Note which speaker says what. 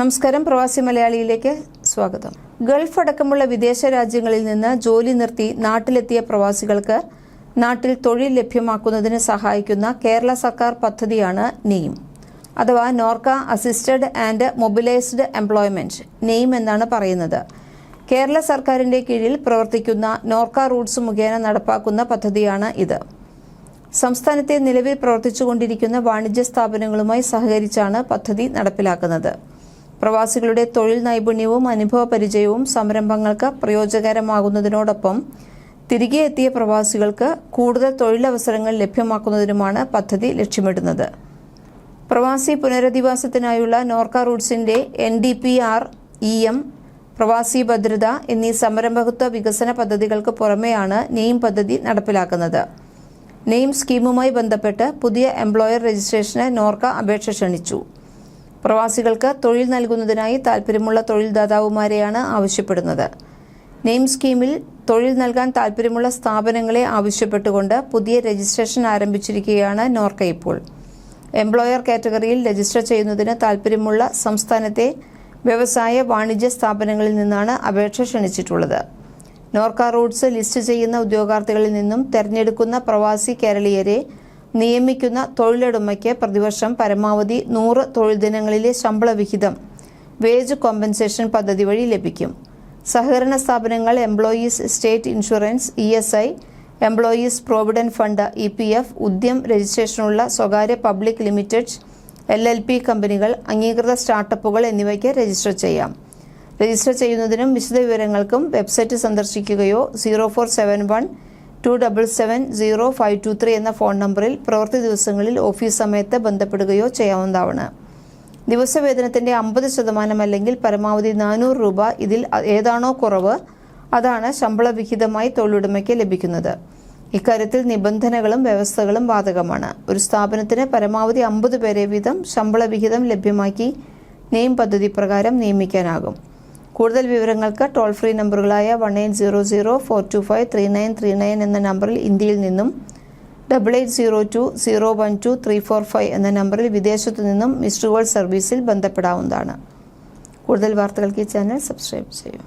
Speaker 1: നമസ്കാരം. പ്രവാസി മലയാളിയിലേക്ക് സ്വാഗതം. ഗൾഫ് അടക്കമുള്ള വിദേശ രാജ്യങ്ങളിൽ നിന്ന് ജോലി നിർത്തി നാട്ടിലെത്തിയ പ്രവാസികൾക്ക് നാട്ടിൽ തൊഴിൽ ലഭ്യമാക്കുന്നതിന് സഹായിക്കുന്ന കേരള സർക്കാർ പദ്ധതിയാണ് നെയിം അഥവാ NORKA assisted and mobilised employment name എന്നാണ് പറയുന്നത്. കേരള സർക്കാരിന്റെ കീഴിൽ പ്രവർത്തിക്കുന്ന നോർക്ക റൂട്ട്സ് മുഖേന നടപ്പാക്കുന്ന പദ്ധതിയാണ് ഇത്. സംസ്ഥാനത്തെ നിലവിൽ പ്രവർത്തിച്ചുകൊണ്ടിരിക്കുന്ന വാണിജ്യ സ്ഥാപനങ്ങളുമായി സഹകരിച്ചാണ് പദ്ധതി നടപ്പിലാക്കുന്നത്. പ്രവാസികളുടെ തൊഴിൽ നൈപുണ്യവും അനുഭവ പരിചയവും സംരംഭങ്ങൾക്ക് പ്രയോജനകരമാകുന്നതിനോടൊപ്പം തിരികെ എത്തിയ പ്രവാസികൾക്ക് കൂടുതൽ തൊഴിലവസരങ്ങൾ ലഭ്യമാക്കുന്നതിനുമാണ് പദ്ധതി ലക്ഷ്യമിടുന്നത്. പ്രവാസി പുനരധിവാസത്തിനായുള്ള Norka റൂട്ട്സിന്റെ N D P R E M പ്രവാസി ഭദ്രത എന്നീ സംരംഭകത്വ വികസന പദ്ധതികൾക്ക് പുറമെയാണ് നെയിം പദ്ധതി നടപ്പിലാക്കുന്നത്. നെയിം സ്കീമുമായി ബന്ധപ്പെട്ട് പുതിയ എംപ്ലോയർ രജിസ്ട്രേഷന് നോർക്ക അപേക്ഷ ക്ഷണിച്ചു. പ്രവാസികൾക്ക് തൊഴിൽ നൽകുന്നതിനായി താൽപ്പര്യമുള്ള തൊഴിൽദാതാവുമാരെയാണ് ആവശ്യപ്പെടുന്നത്. നെയിം സ്കീമിൽ തൊഴിൽ നൽകാൻ താൽപ്പര്യമുള്ള സ്ഥാപനങ്ങളെ ആവശ്യപ്പെട്ടുകൊണ്ട് പുതിയ രജിസ്ട്രേഷൻ ആരംഭിച്ചിരിക്കുകയാണ് നോർക്ക ഇപ്പോൾ. എംപ്ലോയർ കാറ്റഗറിയിൽ രജിസ്റ്റർ ചെയ്യുന്നതിന് താൽപ്പര്യമുള്ള സംസ്ഥാനത്തെ വ്യവസായ വാണിജ്യ സ്ഥാപനങ്ങളിൽ നിന്നാണ് അപേക്ഷ ക്ഷണിച്ചിട്ടുള്ളത്. നോർക്ക റൂട്ട്സ് ലിസ്റ്റ് ചെയ്യുന്ന ഉദ്യോഗാർത്ഥികളിൽ നിന്നും തെരഞ്ഞെടുക്കുന്ന പ്രവാസി കേരളീയരെ നിയമിക്കുന്ന തൊഴിലുടമയ്ക്ക് പ്രതിവർഷം പരമാവധി നൂറ് തൊഴിൽ ദിനങ്ങളിലെ ശമ്പള വിഹിതം വേജ് കോമ്പൻസേഷൻ പദ്ധതി വഴി ലഭിക്കും. സഹകരണ സ്ഥാപനങ്ങൾ employees state insurance E S I employees provident fund E P F Udyam രജിസ്ട്രേഷനുള്ള സ്വകാര്യ public limited L L P കമ്പനികൾ അംഗീകൃത സ്റ്റാർട്ടപ്പുകൾ എന്നിവയ്ക്ക് രജിസ്റ്റർ ചെയ്യാം. രജിസ്റ്റർ ചെയ്യുന്നതിനും വിശദവിവരങ്ങൾക്കും website സന്ദർശിക്കുകയോ zero four seven one two double seven zero five two three എന്ന phone നമ്പറിൽ പ്രവൃത്തി ദിവസങ്ങളിൽ ഓഫീസ് സമയത്ത് ബന്ധപ്പെടുകയോ ചെയ്യാവുന്നതാണ്. ദിവസവേതനത്തിന്റെ അമ്പത് ശതമാനം അല്ലെങ്കിൽ പരമാവധി നാനൂറ് രൂപ ഇതിൽ ഏതാണോ കുറവ് അതാണ് ശമ്പള വിഹിതമായി തൊഴിലുടമയ്ക്ക് ലഭിക്കുന്നത്. ഇക്കാര്യത്തിൽ നിബന്ധനകളും വ്യവസ്ഥകളും ബാധകമാണ്. ഒരു സ്ഥാപനത്തിന് പരമാവധി അമ്പത് പേരെ വീതം ശമ്പള വിഹിതം ലഭ്യമാക്കി നെയിം പദ്ധതി പ്രകാരം നിയമിക്കാനാകും. കൂടുതൽ വിവരങ്ങൾക്ക് toll free നമ്പറുകളായ one eight zero zero four two five three nine three nine എന്ന നമ്പറിൽ ഇന്ത്യയിൽ നിന്നും double eight zero two zero one two three four five എന്ന നമ്പറിൽ വിദേശത്തു നിന്നും മിസ്ഡ് കോൾ സർവീസിൽ ബന്ധപ്പെടാവുന്നതാണ്. കൂടുതൽ വാർത്തകൾക്ക് ഈ ചാനൽ സബ്സ്ക്രൈബ് ചെയ്യൂ.